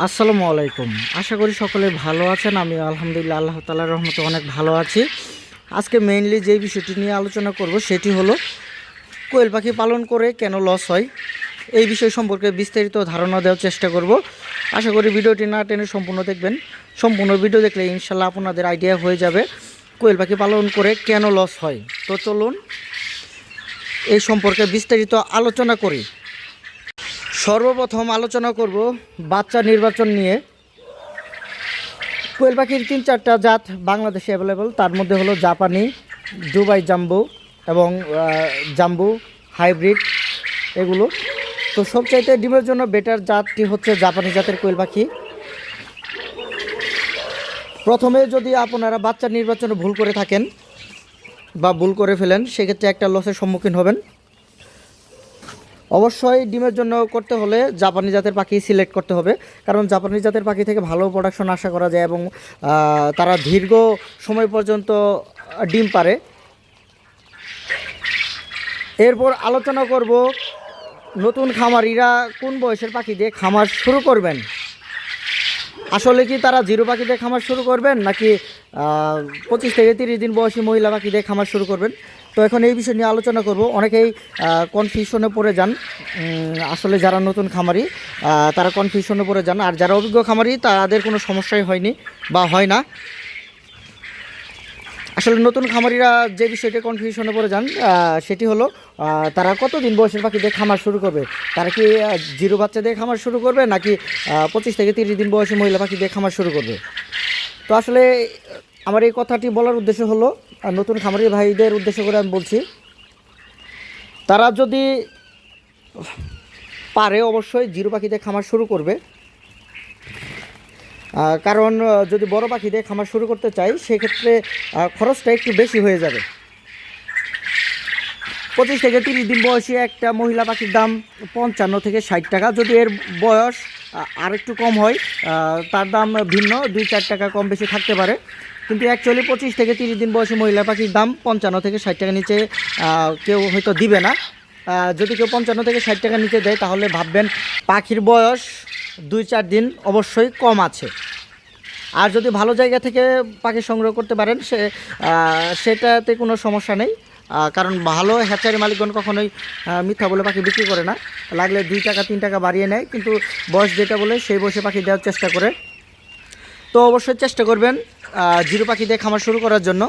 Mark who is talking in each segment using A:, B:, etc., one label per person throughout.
A: আসসালামু আলাইকুম। আশা করি সকলে ভালো আছেন। আমি আলহামদুলিল্লাহ আল্লাহ তালার রহমতে অনেক ভালো আছি। আজকে মেইনলি যে বিষয়টি নিয়ে আলোচনা করব সেটি হলো, কোয়েল পাখি পালন করে কেন লস হয়? এই বিষয় সম্পর্কে বিস্তারিত ধারণা দেওয়ার চেষ্টা করব। আশা করি ভিডিওটি না টেনে সম্পূর্ণ দেখবেন। সম্পূর্ণ ভিডিও দেখলে ইনশাল্লাহ আপনাদের আইডিয়া হয়ে যাবে কোয়েল পাখি পালন করে কেন লস হয়। তো চলুন এই সম্পর্কে বিস্তারিত আলোচনা করি। সর্বপ্রথম আলোচনা করব বাচ্চা নির্বাচন নিয়ে। কোয়েল পাখির তিন চারটা জাত বাংলাদেশে অ্যাভেলেবল তার মধ্যে হলো জাপানি, দুবাই জাম্বু এবং জাম্বু হাইব্রিড এগুলো। তো সবচাইতে ডিমের জন্য বেটার জাতটি হচ্ছে জাপানি জাতের কোয়েল পাখি প্রথমে যদি আপনারা বাচ্চা নির্বাচনে ভুল করে থাকেন বা ভুল করে ফেলেন, সেক্ষেত্রে একটা লসের সম্মুখীন হবেন। অবশ্যই ডিমের জন্য করতে হলে জাপানি জাতের পাখি সিলেক্ট করতে হবে। কারণ জাপানি জাতের পাখি থেকে ভালো প্রোডাকশন আশা করা যায় এবং তারা দীর্ঘ সময় পর্যন্ত ডিম পারে। এরপর আলোচনা করব নতুন খামারিরা কোন বয়সের পাখি দিয়ে খামার শুরু করবেন? আসলে কি তারা জিরো পাখি দিয়ে খামার শুরু করবেন? নাকি পঁচিশ থেকে তিরিশ দিন বয়সী মহিলা পাখি দিয়ে খামার শুরু করবেন? তো এখন এই বিষয় নিয়ে আলোচনা করব। অনেকেই কনফিউশনে পড়ে যান। আসলে যারা নতুন খামারি তারা কনফিউশনে পড়ে যান। আর যারা অভিজ্ঞ খামারি, তাদের কোনো সমস্যাই হয়নি বা হয় না। আসলে নতুন খামারিরা যে বিষয়টা কনফিউশনে পড়ে যান সেটি হলো তারা কতদিন বয়সের পাখি দিয়ে খামার শুরু করবে? তারা কি জিরো বাচ্চা দিয়ে খামার শুরু করবে নাকি পঁচিশ থেকে তিরিশ দিন বয়সী মহিলা পাখি দিয়ে খামার শুরু করবে? তো আসলে আমার এই কথাটি বলার উদ্দেশ্য হলো আহ, নতুন খামারি ভাইদের উদ্দেশ্য করে আমি বলছি তারা যদি পারে অবশ্যই জিরো পাখি দিয়ে খামার শুরু করবে। কারণ যদি বড় পাখি দিয়ে খামার শুরু করতে চাই সেক্ষেত্রে খরচটা একটু বেশি হয়ে যাবে। পঁচিশ থেকে তিরিশ দিন বয়সী একটা মহিলা পাখির দাম পঞ্চান্ন থেকে ষাট টাকা। যদি এর বয়স আর একটু কম হয়। তার দাম ভিন্ন, দুই চার টাকা কম বেশি থাকতে পারে। কিন্তু অ্যাকচুয়ালি পঁচিশ থেকে তিরিশ দিন বয়সী মহিলা পাখির দাম পঞ্চান্ন থেকে ষাট টাকা নিচে কেউ হয়তো দিবে না। যদি কেউ পঞ্চান্ন থেকে ষাট টাকা নিচে দেয়, তাহলে ভাববেন পাখির বয়স দুই চার দিন অবশ্যই কম আছে। আর যদি ভালো জায়গা থেকে পাখি সংগ্রহ করতে পারেন, সে সেটাতে কোনো সমস্যা নেই। কারণ ভালো হ্যাচারি মালিকগণ কখনোই মিথ্যা বলে পাখি বিক্রি করে না। লাগলে দুই টাকা, তিন টাকা বাড়িয়ে নেয়, কিন্তু বয়স যেটা বলে সেই বয়সে পাখি দেওয়ার চেষ্টা করে। তো অবশ্যই চেষ্টা করবেন জিরো পাখি দিয়ে খামার শুরু করার জন্য।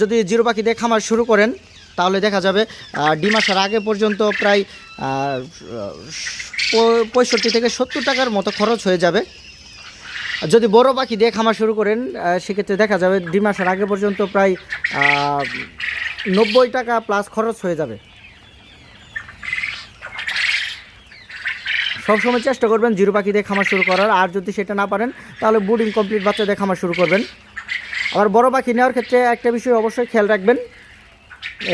A: যদি জিরো পাখি দিয়ে খামার শুরু করেন, তাহলে দেখা যাবে ডিম আসার আগে পর্যন্ত প্রায় পঁয়ষট্টি থেকে সত্তর টাকার মতো খরচ হয়ে যাবে। যদি বড় পাখি দিয়ে খামার শুরু করেন সেক্ষেত্রে দেখা যাবে ডিম মাসের আগে পর্যন্ত প্রায় নব্বই টাকা প্লাস খরচ হয়ে যাবে। সবসময় চেষ্টা করবেন জিরো পাখি দিয়ে খামার শুরু করার। আর যদি সেটা না পারেন, তাহলে বুডিং কমপ্লিট বাচ্চা দিয়ে খামার শুরু করবেন। আবার বড় পাখি নেওয়ার ক্ষেত্রে একটা বিষয় অবশ্যই খেয়াল রাখবেন,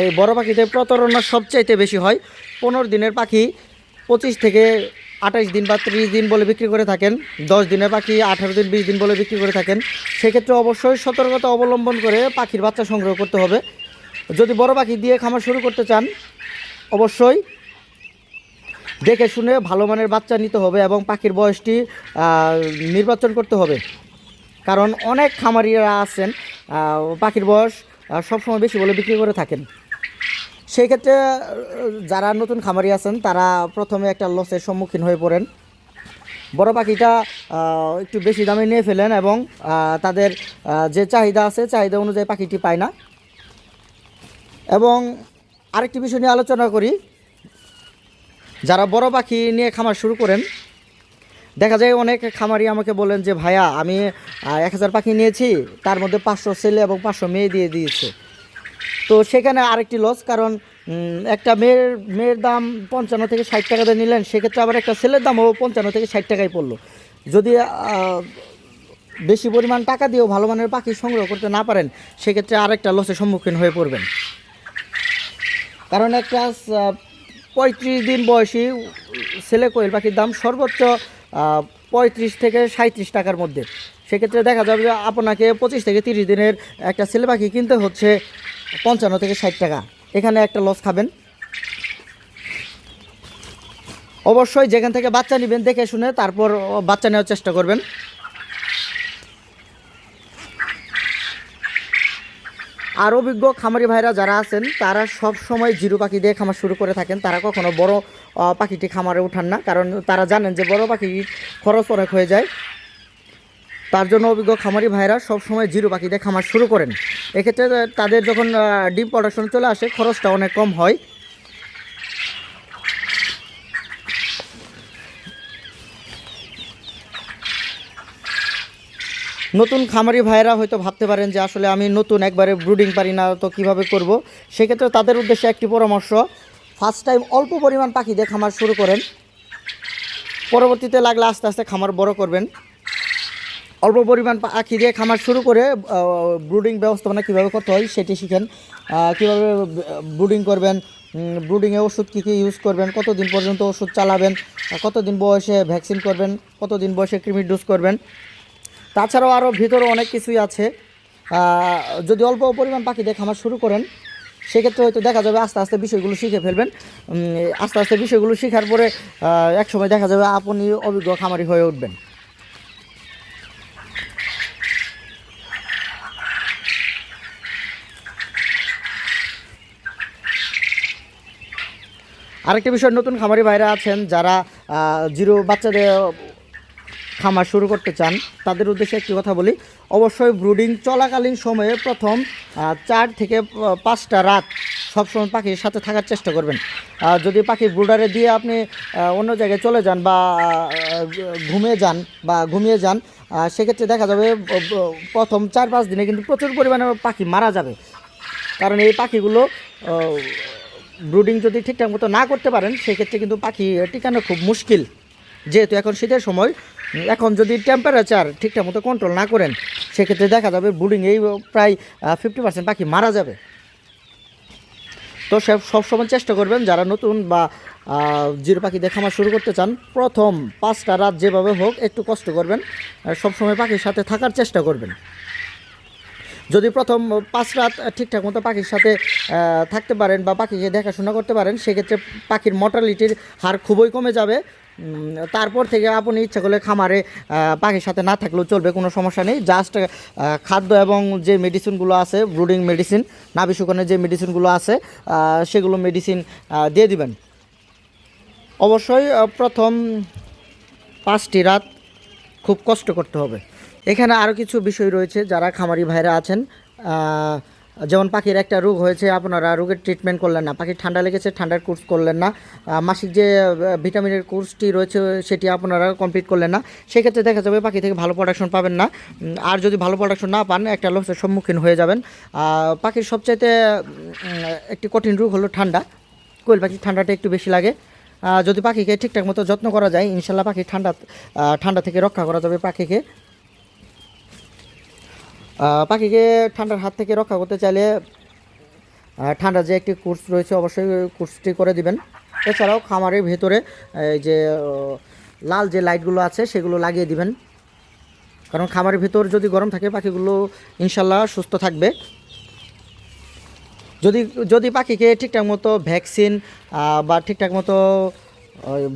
A: এই বড় পাখিতে প্রতারণা সবচাইতে বেশি হয়। পনেরো দিনের পাখি পঁচিশ থেকে আঠাশ দিন বা ত্রিশ দিন বলে বিক্রি করে থাকেন, দশ দিনের পাখি, আঠারো দিন, বিশ দিন বলে বিক্রি করে থাকেন। সেক্ষেত্রে অবশ্যই সতর্কতা অবলম্বন করে পাখির বাচ্চা সংগ্রহ করতে হবে। যদি বড় পাখি দিয়ে খামার শুরু করতে চান, অবশ্যই দেখে শুনে ভালো মানের বাচ্চা নিতে হবে এবং পাখির বয়সটি নির্বাচন করতে হবে। কারণ অনেক খামারিরা আছেন পাখির বয়স সবসময় বেশি বলে বিক্রি করে থাকেন। সেই ক্ষেত্রে যারা নতুন খামারি আছেন, তারা প্রথমে একটা লসের সম্মুখীন হয়ে পড়েন। বড় পাখিটা একটু বেশি দামে নিয়ে ফেলেন এবং তাদের যে চাহিদা আছে, চাহিদা অনুযায়ী পাখিটি পায় না। এবং আরেকটি বিষয় নিয়ে আলোচনা করি। যারা বড় পাখি নিয়ে খামার শুরু করেন, দেখা যায় অনেক খামারি আমাকে বলেন যে, ভাইয়া, আমি এক হাজার পাখি নিয়েছি, তার মধ্যে পাঁচশো ছেলে এবং পাঁচশো মেয়ে দিয়ে দিয়েছে। তো সেখানে আরেকটি লস কারণ একটা মেয়ের মেয়ের দাম পঞ্চান্ন থেকে ষাট টাকা দিয়ে নিলেন, সেক্ষেত্রে আবার একটা ছেলের দামও পঞ্চান্ন থেকে ষাট টাকায় পড়ল। যদি বেশি পরিমাণ টাকা দিয়েও ভালো মানের পাখি সংগ্রহ করতে না পারেন, সেক্ষেত্রে আরেকটা লসের সম্মুখীন হয়ে পড়বেন। কারণ একটা পঁয়ত্রিশ দিন বয়সী ছেলে কোয়েল পাখির দাম সর্বোচ্চ পঁয়ত্রিশ থেকে সাঁত্রিশ টাকার মধ্যে। সেক্ষেত্রে দেখা যাবে যে আপনাকে পঁচিশ থেকে তিরিশ দিনের একটা ছেলে পাখি কিনতে হচ্ছে পঞ্চান্ন থেকে ষাট টাকা। এখানে একটা লস খাবেন। অবশ্যই যেখান থেকে বাচ্চা নেবেন, দেখে শুনে তারপর বাচ্চা নেওয়ার চেষ্টা করবেন। আর অভিজ্ঞ খামারি ভাইরা যারা আছেন, তারা সব সময় জিরো পাখি দিয়ে খামার শুরু করে থাকেন। তারা কখনো বড় পাখিটি খামারে উঠান না, কারণ তারা জানেন যে বড় পাখি খরচ অনেক হয়ে যায়। তার জন্য অভিজ্ঞ খামারি ভাইরা সব সময় জিরো পাখি দিয়ে খামার শুরু করেন। এক্ষেত্রে তাদের যখন ডিম প্রোডাকশন চলে আসে, খরচটা অনেক কম হয়। নতুন খামারি ভাইয়েরা হয়তো ভাবতে পারেন যে আসলে আমি নতুন একবারে ব্রুডিং পারি না, তো কীভাবে করব? সেক্ষেত্রে তাদের উদ্দেশ্যে একটি পরামর্শ ফার্স্ট টাইম অল্প পরিমাণ পাখি দিয়ে খামার শুরু করেন। পরবর্তীতে লাগলে আস্তে আস্তে খামার বড় করবেন। অল্প পরিমাণ পাখি দিয়ে খামার শুরু করে ব্রুডিং ব্যবস্থাপনা কীভাবে করতে হয় সেটি শিখেন। কীভাবে ব্রুডিং করবেন ব্রুডিংয়ে ওষুধ কী কী ইউজ করবেন, কতদিন পর্যন্ত ওষুধ চালাবেন কতদিন বয়সে ভ্যাকসিন করবেন, কতদিন বয়সে কৃমির ডোজ করবেন। তাছাড়াও আরও ভিতরে অনেক কিছুই আছে। যদি অল্প পরিমাণ পাখি দিয়ে খামার শুরু করেন, সেক্ষেত্রে হয়তো দেখা যাবে আস্তে আস্তে বিষয়গুলো শিখে ফেলবেন। আস্তে আস্তে বিষয়গুলো শেখার পরে একসময় দেখা যাবে আপনি অভিজ্ঞ খামারি হয়ে উঠবেন। আরেকটা বিষয়, নতুন খামারি ভাইরা আছেন যারা জিরো বাচ্চাদের খামার শুরু করতে চান, তাদের উদ্দেশ্যে একটি কথা বলি। অবশ্যই ব্রুডিং চলাকালীন সময়ে প্রথম চার থেকে পাঁচটা রাত সবসময় পাখির সাথে থাকার চেষ্টা করবেন। যদি পাখি ব্রুডারে দিয়ে আপনি অন্য জায়গায় চলে যান বা ঘুমিয়ে যান বা ঘুমিয়ে যান সেক্ষেত্রে দেখা যাবে প্রথম চার পাঁচ দিনে কিন্তু প্রচুর পরিমাণে পাখি মারা যাবে। কারণ এই পাখিগুলো ব্রুডিং যদি ঠিকঠাক মতো না করতে পারেন, সেক্ষেত্রে কিন্তু পাখি টিকানো খুব মুশকিল। যেহেতু এখন শীতের সময় এখন যদি টেম্পারেচার ঠিকঠাক মতো কন্ট্রোল না করেন, সেক্ষেত্রে দেখা যাবে ব্রুডিং এই প্রায় ফিফটি পার্সেন্ট পাখি মারা যাবে। তো সব সবসময় চেষ্টা করবেন, যারা নতুন বা জিরো পাখি দেখা আমার শুরু করতে চান, প্রথম পাঁচটা রাত যেভাবে হোক একটু কষ্ট করবেন সবসময় পাখির সাথে থাকার চেষ্টা করবেন। যদি প্রথম পাঁচ রাত ঠিকঠাক মতো পাখির সাথে থাকতে পারেন বা পাখিকে দেখাশোনা করতে পারেন, সেক্ষেত্রে পাখির মর্টালিটির হার খুবই কমে যাবে। তারপর থেকে আপনি ইচ্ছা করলে খামারে পাখির সাথে না থাকলেও চলবে, কোনো সমস্যা নেই। জাস্ট খাদ্য এবং যে মেডিসিনগুলো আছে ব্রুডিং মেডিসিন নাভি যে মেডিসিনগুলো আছে সেগুলো মেডিসিন দিয়ে দিবেন। অবশ্যই প্রথম পাঁচটি রাত খুব কষ্ট করতে হবে। এখানে আরও কিছু বিষয় রয়েছে যারা খামারি ভাইরা আছেন। যেমন পাখির একটা রোগ হয়েছে, আপনারা রোগের ট্রিটমেন্ট করলেন না, পাখির ঠান্ডা লেগেছে, ঠান্ডার কোর্স করলেন না। মাসিক যে ভিটামিনের কোর্সটি রয়েছে, সেটি আপনারা কমপ্লিট করলেন না। সেক্ষেত্রে দেখা যাবে পাখি থেকে ভালো প্রোডাকশন পাবেন না। আর যদি ভালো প্রোডাকশন না পান, একটা লসের সম্মুখীন হয়ে যাবেন। পাখির সবচাইতে একটি কঠিন রোগ হলো ঠান্ডা। কোয়েল পাখির ঠান্ডাটা একটু বেশি লাগে। যদি পাখিকে ঠিকঠাক মতো যত্ন করা যায়, ইনশাল্লাহ পাখি ঠান্ডা ঠান্ডা থেকে রক্ষা করা যাবে পাখিকে। পাখিকে ঠান্ডার হাত থেকে রক্ষা করতে চাইলে ঠান্ডার যে একটি কোর্স রয়েছে, অবশ্যই কোর্সটি করে দিবেন। এছাড়াও খামারের ভেতরে, এই যে লাল যে লাইটগুলো আছে, সেগুলো লাগিয়ে দিবেন। কারণ খামারের ভেতর যদি গরম থাকে, পাখিগুলো ইনশাল্লাহ সুস্থ থাকবে। যদি যদি পাখিকে ঠিকঠাক মতো ভ্যাকসিন বা ঠিকঠাক মতো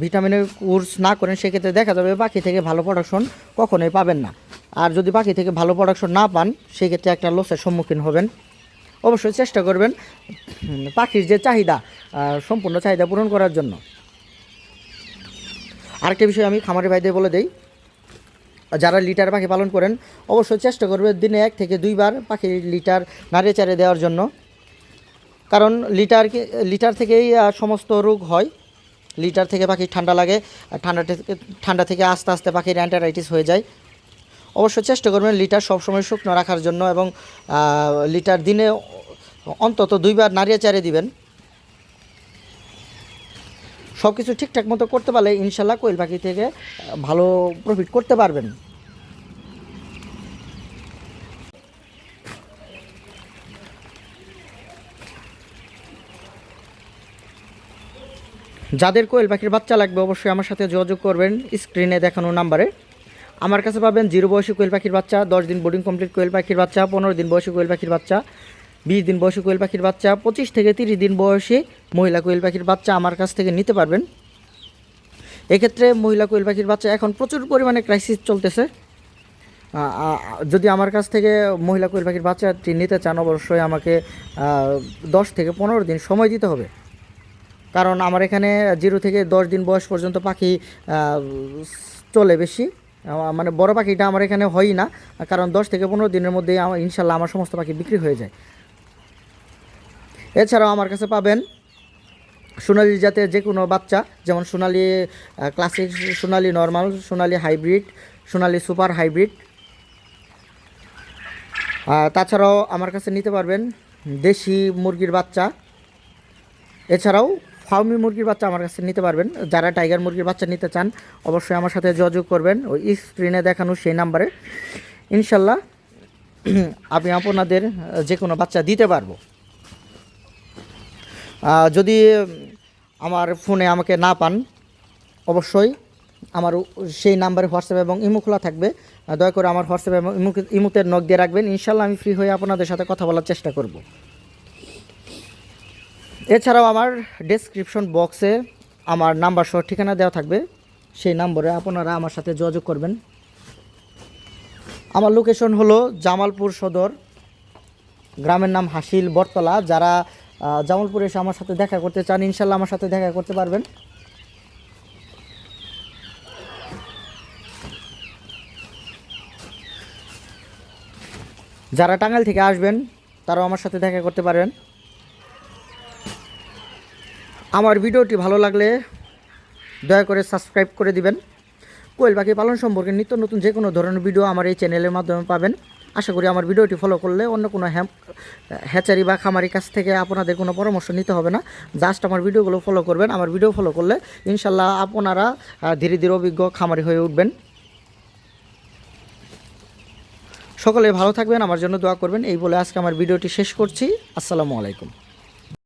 A: ভিটামিনের কোর্স না করেন, সেক্ষেত্রে দেখা যাবে পাখি থেকে ভালো প্রোডাকশন কখনোই পাবেন না। আর যদি পাখি থেকে ভালো প্রোডাকশন না পান, সেক্ষেত্রে একটা লসের সম্মুখীন হবেন। অবশ্যই চেষ্টা করবেন পাখির যে চাহিদা সম্পূর্ণ চাহিদা পূরণ করার জন্য। আরেকটা বিষয় আমি খামারি ভাইদের বলে দেই, যারা লিটার পাখি পালন করেন, অবশ্যই চেষ্টা করবে দিনে এক থেকে দুইবার পাখির লিটার নাড়িয়ে চাড়িয়ে দেওয়ার জন্য। কারণ লিটার লিটার থেকেই সমস্ত রোগ হয়। লিটার থেকে পাখির ঠান্ডা লাগে ঠান্ডা থেকে ঠান্ডা থেকে আস্তে আস্তে পাখির অ্যান্টারাইটিস হয়ে যায়। অবশ্যই চেষ্টা করবেন লিটার সবসময় শুকনো রাখার জন্য এবং লিটার দিনে অন্তত দুইবার নাড়িয়ে চাড়িয়ে দিবেন। সব কিছু ঠিকঠাক মতো করতে পারলে ইনশাল্লাহ কোয়েল পাখি থেকে ভালো প্রফিট করতে পারবেন। যাদের কোয়েল পাখির বাচ্চা লাগবে অবশ্যই আমার সাথে যোগাযোগ করবেন, স্ক্রিনে দেখানো নাম্বারে। আমার কাছে পাবেন জিরো বয়সী কোয়েল পাখির বাচ্চা, দশ দিন বোর্ডিং কমপ্লিট কোয়েল পাখির বাচ্চা, পনেরো দিন বয়সী কোয়েল পাখির বাচ্চা, বিশ দিন বয়সী কোয়েল পাখির বাচ্চা, পঁচিশ থেকে তিরিশ দিন বয়সী মহিলা কোয়েল পাখির বাচ্চা আমার কাছ থেকে নিতে পারবেন। এক্ষেত্রে মহিলা কোয়েল পাখির বাচ্চা এখন প্রচুর পরিমাণে ক্রাইসিস চলতেছে। যদি আমার কাছ থেকে মহিলা কোয়েল পাখির বাচ্চাটি নিতে চান, অবশ্যই আমাকে দশ থেকে পনেরো দিন সময় দিতে হবে। কারণ আমার এখানে জিরো থেকে দশ দিন বয়স পর্যন্ত পাখি চলে বেশি। মানে বড় পাখিটা আমার এখানে হয়ই না, কারণ দশ থেকে পনেরো দিনের মধ্যেই আমার ইনশাল্লাহ আমার সমস্ত পাখি বিক্রি হয়ে যায়। এছাড়াও আমার কাছে পাবেন সোনালি জাতের যে কোনো বাচ্চা, যেমন Sonali classic Sonali normal Sonali hybrid Sonali super hybrid তাছাড়াও আমার কাছে নিতে পারবেন দেশি মুরগির বাচ্চা। এছাড়াও ফার্মি মুরগির বাচ্চা আমার কাছে নিতে পারবেন। যারা টাইগার মুরগির বাচ্চা নিতে চান, অবশ্যই আমার সাথে যোগাযোগ করবেন। ওই স্ক্রিনে দেখানো সেই নাম্বারে ইনশাল্লাহ, আমি আপনাদের যে কোনো বাচ্চা দিতে পারব। যদি আমার ফোনে আমাকে না পান, অবশ্যই আমার সেই নাম্বারে হোয়াটসঅ্যাপ এবং ইমো খোলা থাকবে। দয়া করে আমার হোয়াটসঅ্যাপ এবং ইমো- ইমোতে নক দিয়ে রাখবেন। ইনশাল্লাহ আমি ফ্রি হয়ে আপনাদের সাথে কথা বলার চেষ্টা করব। এছাড়াও আমার ডেসক্রিপশন বক্সে আমার নাম্বার সহ ঠিকানা দেওয়া থাকবে। সেই নম্বরে আপনারা আমার সাথে যোগাযোগ করবেন। আমার লোকেশন হলো জামালপুর সদর, গ্রামের নাম হাসিল বটতলা। যারা জামালপুরে এসে আমার সাথে দেখা করতে চান ইনশাল্লাহ আমার সাথে দেখা করতে পারবেন। যারা টাঙ্গাইল থেকে আসবেন, তারাও আমার সাথে দেখা করতে পারবেন। আমার ভিডিওটি ভালো লাগলে দয়া করে সাবস্ক্রাইব করে দিবেন। কোয়েল পাখি পালন সম্পর্কে নিত্য নতুন যে কোনো ধরনের ভিডিও আমার এই চ্যানেলের মাধ্যমে পাবেন। আশা করি আমার ভিডিওটি ফলো করলে অন্য কোনো হ্যাচারি বা খামারি কাছ থেকে আপনাদের কোনো পরামর্শ নিতে হবে না। জাস্ট আমার ভিডিওগুলো ফলো করবেন। আমার ভিডিও ফলো করলে ইনশাল্লাহ আপনারা ধীরে ধীরে অভিজ্ঞ খামারি হয়ে উঠবেন। সকলে ভালো থাকবেন, আমার জন্য দোয়া করবেন। এই বলে আজকে আমার ভিডিওটি শেষ করছি। আসসালামু আলাইকুম।